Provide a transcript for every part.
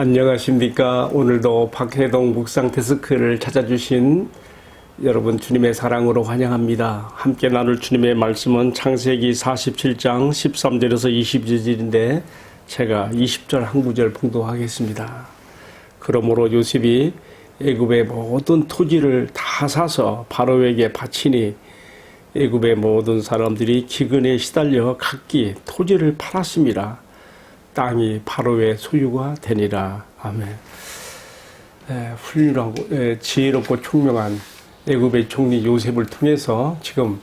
안녕하십니까. 오늘도 박혜동 묵상 데스크를 찾아주신 여러분 주님의 사랑으로 환영합니다. 함께 나눌 주님의 말씀은 창세기 47장 13절에서 22절인데 제가 20절 한 구절 봉독하겠습니다. 그러므로 요셉이 애굽의 모든 토지를 다 사서 바로에게 바치니 애굽의 모든 사람들이 기근에 시달려 각기 토지를 팔았습니다. 땅이 바로의 소유가 되니라. 아멘. 에, 훌륭하고 에, 지혜롭고 총명한 애굽의 총리 요셉을 통해서 지금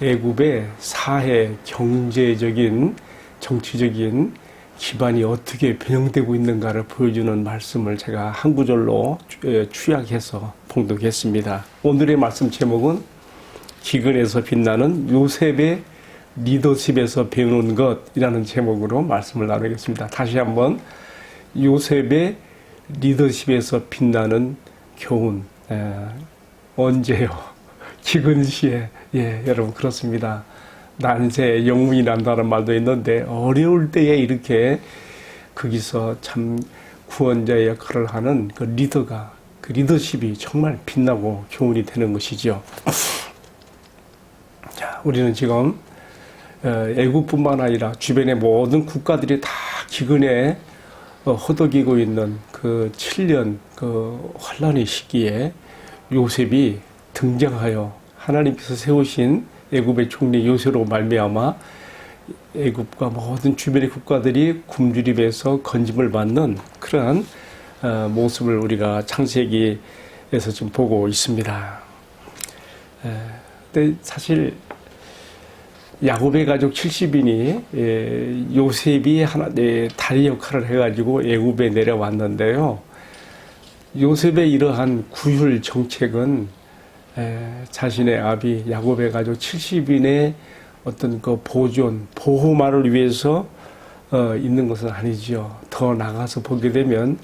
애굽의 사회 경제적인 정치적인 기반이 어떻게 변형되고 있는가를 보여주는 말씀을 제가 한 구절로 에, 추약해서 봉독했습니다. 오늘의 말씀 제목은 기근에서 빛나는 요셉의 리더십에서 배우는 것이라는 제목으로 말씀을 나누겠습니다. 다시 한번 요셉의 리더십에서 빛나는 교훈 에, 언제요? 기근 시에 예 여러분 그렇습니다. 난세 영문이 난다는 말도 있는데 어려울 때에 이렇게 거기서 참 구원자의 역할을 하는 그 리더가 그 리더십이 정말 빛나고 교훈이 되는 것이죠. 자, 우리는 지금 어, 애국뿐만 아니라 주변의 모든 국가들이 다 기근에 어, 허덕이고 있는 그 7년 그 환란의 시기에 요셉이 등장하여 하나님께서 세우신 애굽의 총리 요셉으로 말미암아 애굽과 모든 주변의 국가들이 굶주림에서 건짐을 받는 그러한 어, 모습을 우리가 창세기에서 지금 보고 있습니다. 에, 근데 사실 야곱의 가족 70인이 예, 요셉이 하나 네, 다리 역할을 해가지고 애굽에 내려왔는데요. 요셉의 이러한 구휼 정책은 에, 자신의 아비 야곱의 가족 70인의 어떤 그 보존 보호만을 위해서 어, 있는 것은 아니지요. 더 나가서 보게 되면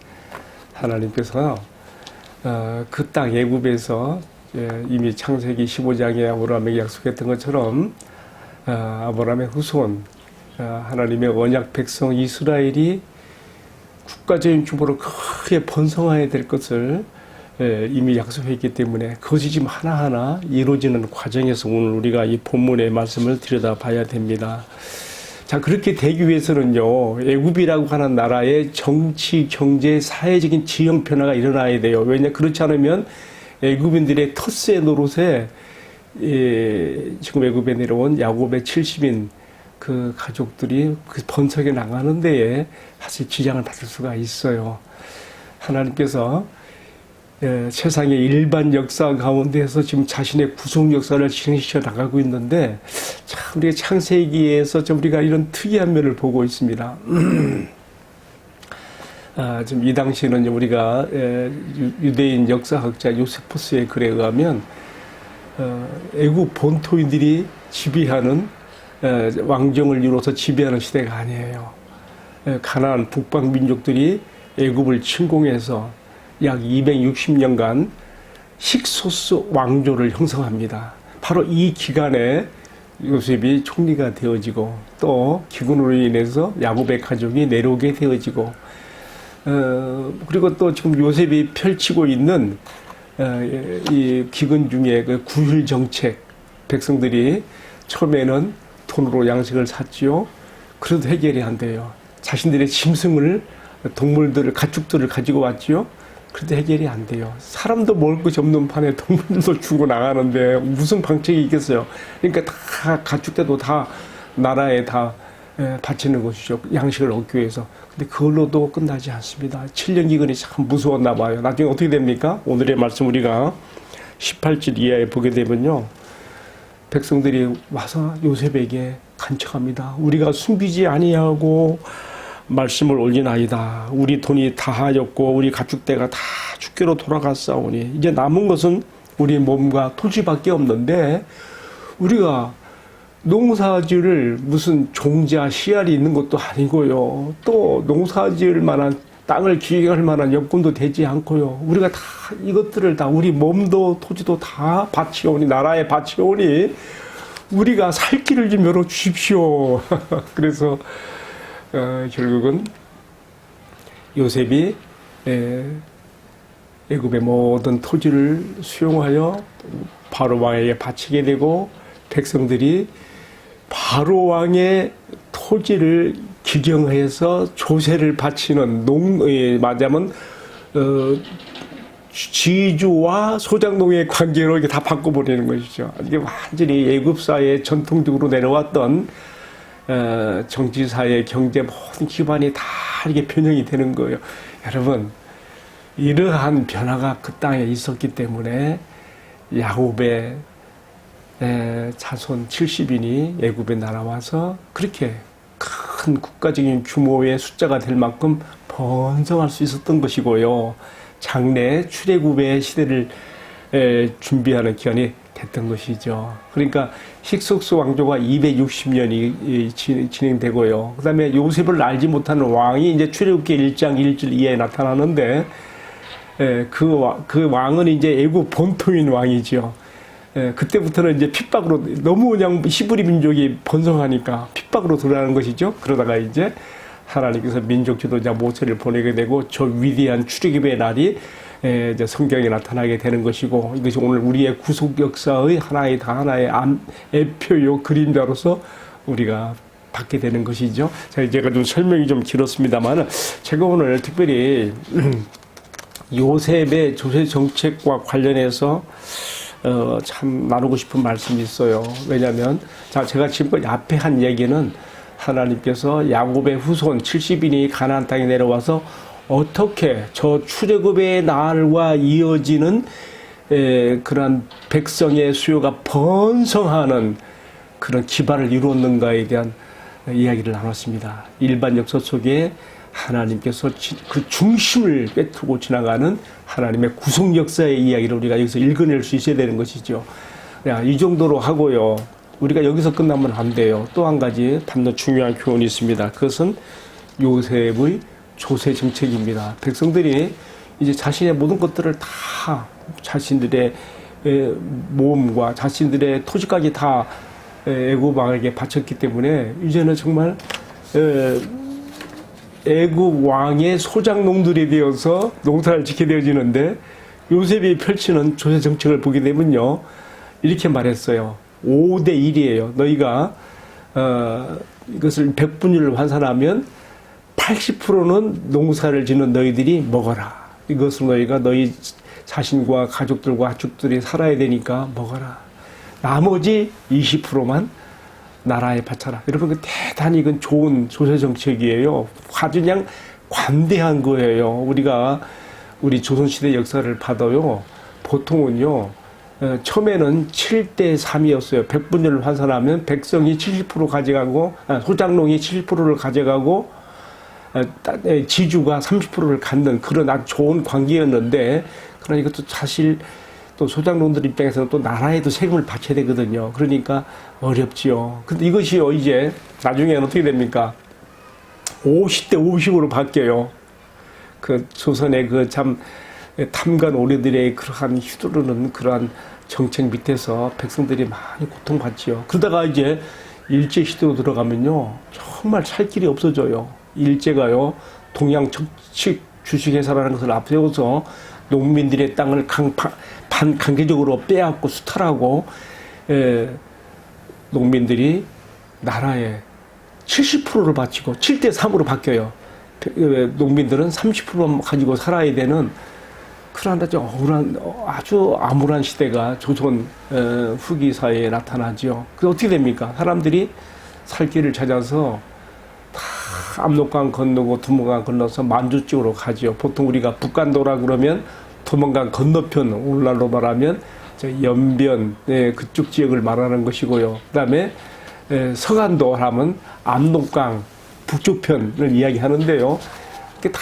하나님께서 어, 그땅 애굽에서 예, 이미 창세기 15장에 아브라함에게 약속했던 것처럼 아, 아브라함의 후손, 아, 하나님의 언약 백성 이스라엘이 국가적인 규모로 크게 번성해야 될 것을 예, 이미 약속했기 때문에 그것이 지금 하나하나 이루어지는 과정에서 오늘 우리가 이 본문의 말씀을 들여다봐야 됩니다. 자 그렇게 되기 위해서는요 애굽이라고 하는 나라의 정치, 경제, 사회적인 지형 변화가 일어나야 돼요. 왜냐 그렇지 않으면 애굽인들의 텃세 노릇에 예, 지금 애굽에 내려온 야곱의 70인 그 가족들이 그 번성에 나가는 데에 사실 지장을 받을 수가 있어요. 하나님께서 예, 세상의 일반 역사 가운데에서 지금 자신의 구속 역사를 진행시켜 나가고 있는데 참 우리가 창세기에서 좀 우리가 이런 특이한 면을 보고 있습니다. 아, 지금 이 당시에는 우리가 예, 유대인 역사학자 요세포스의 글에 의하면 어, 애국 본토인들이 지배하는 에, 왕정을 이루어서 지배하는 시대가 아니에요. 에, 가나안 북방 민족들이 애굽을 침공해서 약 260년간 식소스 왕조를 형성합니다. 바로 이 기간에 요셉이 총리가 되어지고 또 기근으로 인해서 야곱의 가족이 내려오게 되어지고 어, 그리고 또 지금 요셉이 펼치고 있는 어, 이 기근 중에 그 구휼 정책 백성들이 처음에는 돈으로 양식을 샀지요. 그래도 해결이 안 돼요. 자신들의 짐승을 동물들을 가축들을 가지고 왔지요. 그래도 해결이 안 돼요. 사람도 먹을 것이 없는 판에 동물들도 주고 나가는데 무슨 방책이 있겠어요. 그러니까 다 가축대도 다 나라에 다 예, 바치는 것이죠. 양식을 얻기 위해서. 근데 그걸로도 끝나지 않습니다. 7년 기근이 참 무서웠나 봐요. 나중에 어떻게 됩니까? 오늘의 말씀 우리가 18절 이하에 보게 되면요. 백성들이 와서 요셉에게 간청합니다. 우리가 숨기지 아니하고 말씀을 올리나이다. 우리 돈이 다하였고 우리 가축대가 다 죽게로 돌아갔사오니 이제 남은 것은 우리 몸과 토지밖에 없는데 우리가 농사지을 무슨 종자 씨알이 있는 것도 아니고요. 또 농사지을 만한 땅을 기획할 만한 여건도 되지 않고요. 우리가 다 이것들을 다 우리 몸도 토지도 다 바치오니 나라에 바치오니 우리가 살 길을 좀 열어 주십시오. 그래서 어, 결국은 요셉이 에, 애굽의 모든 토지를 수용하여 바로 왕에게 바치게 되고 백성들이 바로 왕의 토지를 기경해서 조세를 바치는 농 예, 말하자면 어, 지주와 소장농의 관계로 이게 다 바꿔버리는 것이죠. 이게 완전히 애굽사의 전통적으로 내려왔던 어, 정치사회, 경제 모든 기반이 다 이게 변형이 되는 거예요. 여러분, 이러한 변화가 그 땅에 있었기 때문에 야곱의 에, 자손 70인이 애굽에 날아와서 그렇게 큰 국가적인 규모의 숫자가 될 만큼 번성할 수 있었던 것이고요. 장래 출애굽의 시대를 에, 준비하는 기간이 됐던 것이죠. 그러니까 힉속스 왕조가 260년이 진행되고요. 그다음에 요셉을 알지 못하는 왕이 이제 출애굽기 1장 1절 이하에 나타나는데 에, 그, 와- 그 왕은 이제 애굽 본토인 왕이죠. 예, 그때부터는 이제 핍박으로 너무 그냥 히브리 민족이 번성하니까 핍박으로 들어가는 것이죠. 그러다가 이제 하나님께서 민족 지도자 모세를 보내게 되고 저 위대한 출애굽의 날이 에, 이제 성경에 나타나게 되는 것이고 이것이 오늘 우리의 구속 역사의 하나의 다 하나의 암, 애표요 그림자로서 우리가 받게 되는 것이죠. 자, 제가 좀 설명이 좀 길었습니다만 제가 오늘 특별히 요셉의 조세 정책과 관련해서 어, 참 나누고 싶은 말씀이 있어요. 왜냐하면 자 제가 지금 앞에 한 얘기는 하나님께서 야곱의 후손 70인이 가나안 땅에 내려와서 어떻게 저 출애굽의 날과 이어지는 에, 그런 백성의 수요가 번성하는 그런 기반을 이루었는가에 대한 이야기를 나눴습니다. 일반 역사 속에 하나님께서 지- 그 중심을 빼뜨고 지나가는 하나님의 구속 역사의 이야기를 우리가 여기서 읽어낼 수 있어야 되는 것이죠. 야, 이 정도로 하고요. 우리가 여기서 끝나면 안 돼요. 또 한 가지 담는 중요한 교훈이 있습니다. 그것은 요셉의 조세 정책입니다. 백성들이 이제 자신의 모든 것들을 다 자신들의 에, 모험과 자신들의 토지까지 다 왕에게 바쳤기 때문에 이제는 정말 에, 애굽 왕의 소장농들이 되어서 농사를 짓게 되어지는데 요셉이 펼치는 조세 정책을 보게 되면요 이렇게 말했어요. 5대 1이에요. 너희가 어, 이것을 백분율을 환산하면 80%는 농사를 짓는 너희들이 먹어라. 이것을 너희가 너희 자신과 가족들과 가축들이 살아야 되니까 먹어라. 나머지 20%만 나라에 바쳐라. 여러분, 그 대단히 이건 좋은 조세 정책이에요. 아주 그냥 관대한 거예요. 우리가 우리 조선시대 역사를 봐도요, 보통은요, 어, 처음에는 7대 3이었어요. 백분율을 환산하면 백성이 70% 가져가고, 아, 소장농이 70%를 가져가고, 어, 지주가 30%를 갖는 그런 아주 좋은 관계였는데, 그러니까 또 사실 또 소장농들 입장에서는 또 나라에도 세금을 바쳐야 되거든요. 그러니까 어렵지요. 근데 이것이요, 이제 나중에는 어떻게 됩니까? 50대 50으로 바뀌어요. 그 조선의 그 참 탐관 오리들의 그러한 휘두르는 그러한 정책 밑에서 백성들이 많이 고통받지요. 그러다가 이제 일제 시대로 들어가면요. 정말 살 길이 없어져요. 일제가요. 동양 정치 주식회사라는 것을 앞세워서 농민들의 땅을 강파, 반 강제적으로 빼앗고 수탈하고 에, 농민들이 나라에 70%를 바치고 7대 3으로 바뀌어요. 에, 농민들은 30%만 가지고 살아야 되는 그런 아주 억울한 어, 아주 암울한 시대가 조선 어, 후기 사회에 나타나죠. 그 어떻게 됩니까? 사람들이 살 길을 찾아서 다 압록강 건너고 두문강 건너서 만주 쪽으로 가지요. 보통 우리가 북간도라 그러면 두문강 건너편 오늘날로 말하면 저 연변 예, 그쪽 지역을 말하는 것이고요. 그다음에 예, 서간도 하면 압록강 북쪽편을 이야기하는데요. 이게 다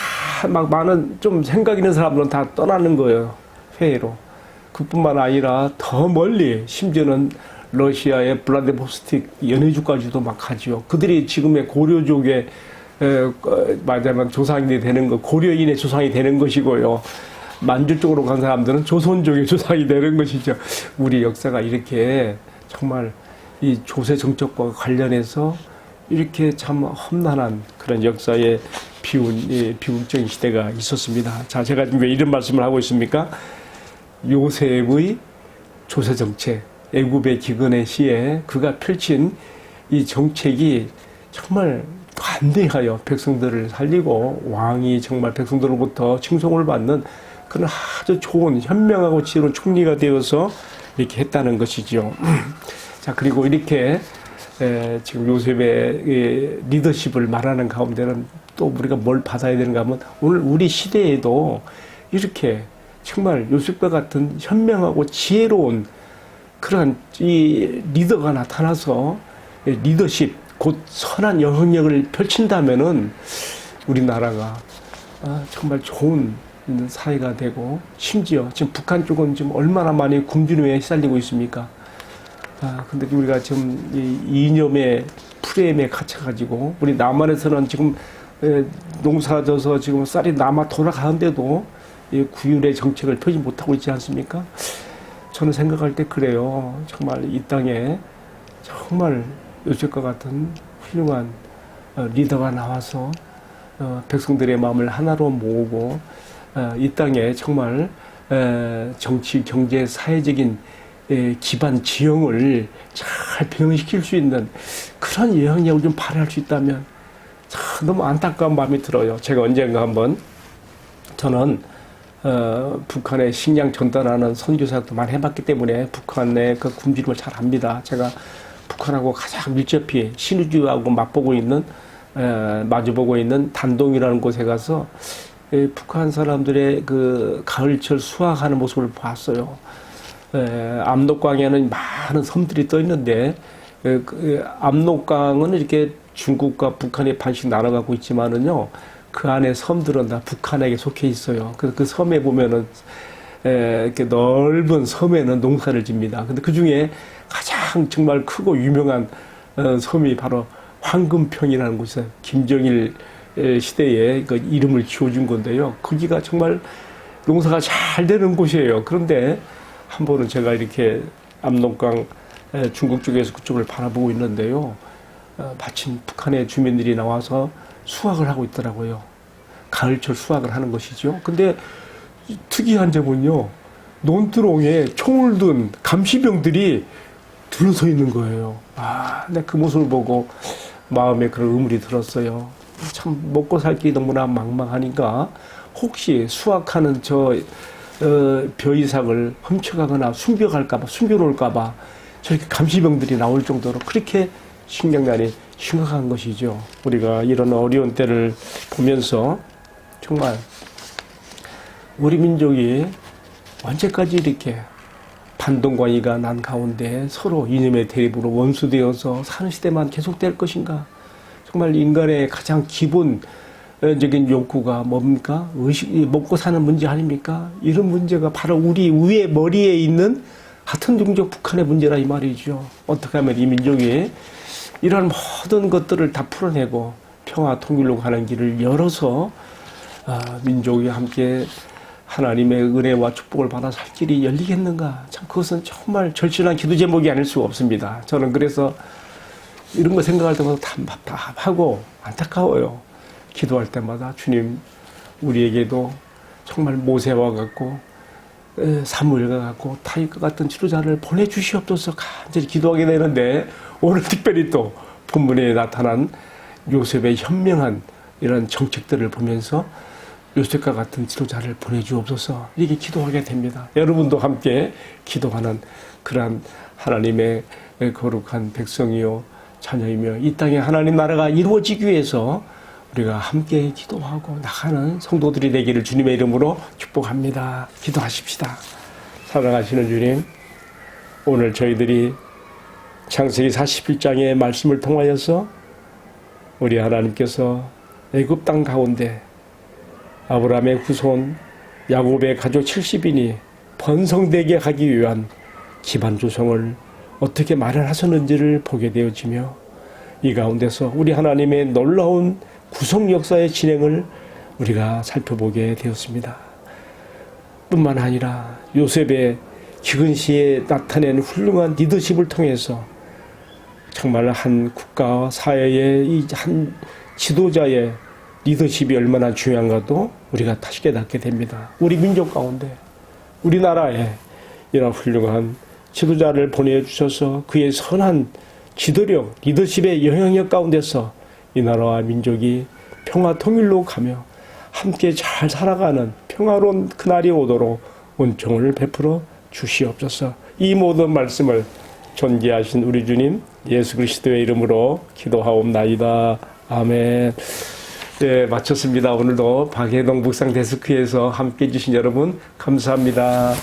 막 많은 좀 생각 있는 사람들은 다 떠나는 거예요. 회의로. 그뿐만 아니라 더 멀리 심지어는 러시아의 블라디보스틱 연해주까지도 막 가지요. 그들이 지금의 고려족의 에, 어, 말하자면 조상이 되는 거, 고려인의 조상이 되는 것이고요. 만주 쪽으로 간 사람들은 조선족의 조상이 되는 것이죠. 우리 역사가 이렇게 정말 이 조세 정책과 관련해서 이렇게 참 험난한 그런 역사의 비운 예, 비극적인 시대가 있었습니다. 자, 제가 지금 왜 이런 말씀을 하고 있습니까? 요셉의 조세 정책, 애굽의 기근의 시에 그가 펼친 이 정책이 정말 관대하여 백성들을 살리고 왕이 정말 백성들로부터 칭송을 받는 그런 아주 좋은 현명하고 지혜로운 총리가 되어서 이렇게 했다는 것이죠. 자 그리고 이렇게 에, 지금 요셉의 이 리더십을 말하는 가운데는 또 우리가 뭘 받아야 되는가 하면 오늘 우리 시대에도 이렇게 정말 요셉과 같은 현명하고 지혜로운 그러한 이 리더가 나타나서 리더십 곧 선한 영향력을 펼친다면은 우리나라가 아, 정말 좋은 사회가 되고 심지어 지금 북한 쪽은 지금 얼마나 많이 굶주림에 시달리고 있습니까? 아 근데 우리가 지금 이 이념의 프레임에 갇혀가지고 우리 남한에서는 지금 에, 농사져서 지금 쌀이 남아 돌아가는데도 이 구휼의 정책을 펴지 못하고 있지 않습니까? 저는 생각할 때 그래요. 정말 이 땅에 정말 요셉과 같은 훌륭한 어, 리더가 나와서 어, 백성들의 마음을 하나로 모으고 어, 이 땅에 정말 에, 정치, 경제, 사회적인 에, 기반 지형을 잘 변형시킬 수 있는 그런 영향력을 좀 발휘할 수 있다면 참 너무 안타까운 마음이 들어요. 제가 언젠가 한번 저는 어, 북한에 식량 전달하는 선교사도 많이 해봤기 때문에 북한의 그 굶주림을 잘 압니다. 제가 북한하고 가장 밀접히 신우주하고 맞보고 있는 에, 마주보고 있는 단동이라는 곳에 가서 에, 북한 사람들의 그 가을철 수확하는 모습을 봤어요. 에, 압록강에는 많은 섬들이 떠 있는데 에, 그, 압록강은 이렇게 중국과 북한이 반씩 나눠가고 있지만은요 그 안에 섬들은 다 북한에게 속해 있어요. 그래서 그 섬에 보면은 에, 이렇게 넓은 섬에는 농사를 집니다. 근데 그 중에 가장 정말 크고 유명한 어, 섬이 바로 황금평이라는 곳이에요. 김정일 에, 시대에 그 이름을 지어준 건데요. 거기가 정말 농사가 잘 되는 곳이에요. 그런데 한 번은 제가 이렇게 압록강 에, 중국 쪽에서 그쪽을 바라보고 있는데요. 어, 마침 북한의 주민들이 나와서 수확을 하고 있더라고요. 가을철 수확을 하는 것이죠. 근데 이 특이한 점은요. 논두렁에 총을 든 감시병들이 둘러서 있는 거예요. 아, 근데 그 모습을 보고 마음에 그런 의문이 들었어요. 참 먹고 살기 너무나 막막하니까 혹시 수확하는 저 어, 벼이삭을 훔쳐가거나 숨겨갈까봐 숨겨놓을까봐 저렇게 감시병들이 나올 정도로 그렇게 식량난이 심각한 것이죠. 우리가 이런 어려운 때를 보면서 정말 우리 민족이 언제까지 이렇게 반동관이가 난 가운데 서로 이념의 대립으로 원수되어서 사는 시대만 계속될 것인가? 정말 인간의 가장 기본적인 욕구가 뭡니까? 의식, 먹고 사는 문제 아닙니까? 이런 문제가 바로 우리 위에 머리에 있는 같은 종족 북한의 문제라 이 말이죠. 어떻게 하면 이 민족이 이런 모든 것들을 다 풀어내고 평화 통일로 가는 길을 열어서 아, 민족이 함께 하나님의 은혜와 축복을 받아 살 길이 열리겠는가? 참 그것은 정말 절실한 기도 제목이 아닐 수가 없습니다. 저는 그래서 이런 거 생각할 때마다 답답하고 안타까워요. 기도할 때마다 주님 우리에게도 정말 모세와 같고 에, 사무엘과 같고 타이과 같은 지도자를 보내주시옵소서 간절히 기도하게 되는데 오늘 특별히 또 본문에 나타난 요셉의 현명한 이런 정책들을 보면서 요셉과 같은 지도자를 보내주옵소서 이렇게 기도하게 됩니다. 여러분도 함께 기도하는 그러한 하나님의 거룩한 백성이요 자녀이며 이 땅에 하나님 나라가 이루어지기 위해서 우리가 함께 기도하고 나가는 성도들이 되기를 주님의 이름으로 축복합니다. 기도하십시다. 사랑하시는 주님, 오늘 저희들이 창세기 41장의 말씀을 통하여서 우리 하나님께서 애굽 땅 가운데 아브라함의 후손 야곱의 가족 70인이 번성되게 하기 위한 기반 조성을 어떻게 마련하셨는지를 보게 되어지며 이 가운데서 우리 하나님의 놀라운 구성 역사의 진행을 우리가 살펴보게 되었습니다. 뿐만 아니라 요셉의 기근 시에 나타낸 훌륭한 리더십을 통해서 정말 한 국가와 사회의 이한 지도자의 리더십이 얼마나 중요한가도 우리가 다시 깨닫게 됩니다. 우리 민족 가운데 우리나라에 이런 훌륭한 지도자를 보내주셔서 그의 선한 지도력, 리더십의 영향력 가운데서 이 나라와 민족이 평화 통일로 가며 함께 잘 살아가는 평화로운 그날이 오도록 은총을 베풀어 주시옵소서. 이 모든 말씀을 존귀하신 우리 주님 예수 그리스도의 이름으로 기도하옵나이다. 아멘. 네, 마쳤습니다. 오늘도 박혜동 북상 데스크에서 함께 해주신 여러분 감사합니다.